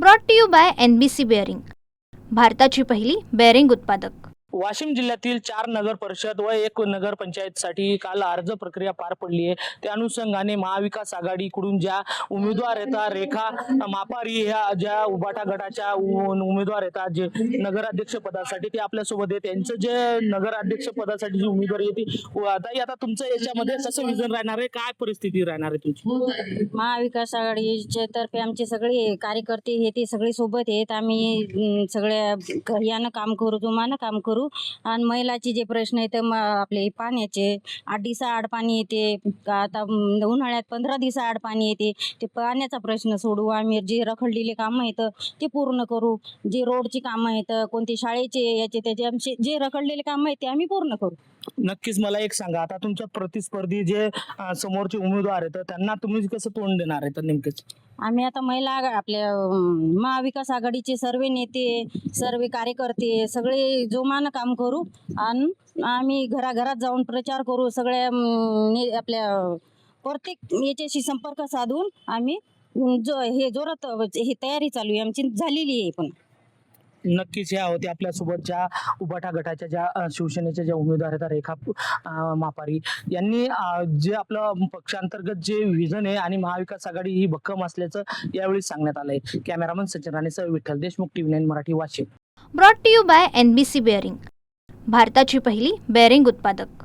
Brought to you by N B C bearing भारताची पहिली bearing उत्पादक. वाशिम जिल्ह्यातील चार नगर परिषद व एक नगर पंचायतसाठी काल अर्ज प्रक्रिया पार पडली आहे. त्या अनुषंगाने महाविकास आघाडीकडून ज्या उमेदवार येतात रेखा मापारी ह्या ज्या उबाटा गटाच्या उमेदवार येतात जे नगराध्यक्ष पदासाठी ते आपल्यासोबत आहे त्यांचं जे नगराध्यक्ष पदासाठी जी उमेदवार येते आता आता तुमचं याच्यामध्ये कसं विजन राहणार आहे? काय परिस्थिती राहणार आहे तुमची? महाविकास आघाडीच्या तर्फे आमचे सगळे कार्यकर्ते हे ते सगळे सोबत आहेत. आम्ही सगळ्या क- यानं काम करू जोमानं काम करू. आणि महिलाचे जे प्रश्न आहेत मग आपले पाण्याचे आठ दिवसाआड पाणी येते. आता उन्हाळ्यात पंधरा दिवसाआड पाणी येते. ते पाण्याचा प्रश्न सोडू. आम्ही जे रखडलेले कामं आहेत ते पूर्ण करू. जे रोडची कामं आहेत कोणते शाळेचे याचे त्याचे आमचे जे रखडलेले कामं आहेत ते आम्ही पूर्ण करू. नक्कीच मला एक सांगा. आता तुमच्या प्रतिस्पर्धी जे समोरचे उमेदवार आहेत त्यांना तुम्ही कसं तोंड देणार आहे तर नेमकेच आम्ही आता महिला आघा- आपल्या अं, महाविकास आघाडीचे सर्व नेते सर्व कार्यकर्ते सगळे जोमानं काम करू आणि आम्ही घराघरात जाऊन प्रचार करू. सगळ्या अं, ने- आपल्या प्रत्येक याच्याशी संपर्क साधून आम्ही अं, जो हे जोरात हे तयारी चालू आहे. आमची झालेली आहे पण. नक्कीच ह्या होत्या आपल्यासोबत उबाटा गटाच्या ज्या शिवसेनेच्या ज्या उमेदवार आहेत रेखा मापारी यांनी जे आपलं पक्षांतर्गत जे विजन आहे आणि महाविकास आघाडी ही भक्कम असल्याचं यावेळी सांगण्यात आलंय. Cameraman Sachin राणेसह Vitthal Deshmukh TV nine Marathi Washim. Brought to you by N B C bearing भारताची पहिली बेअरिंग उत्पादक.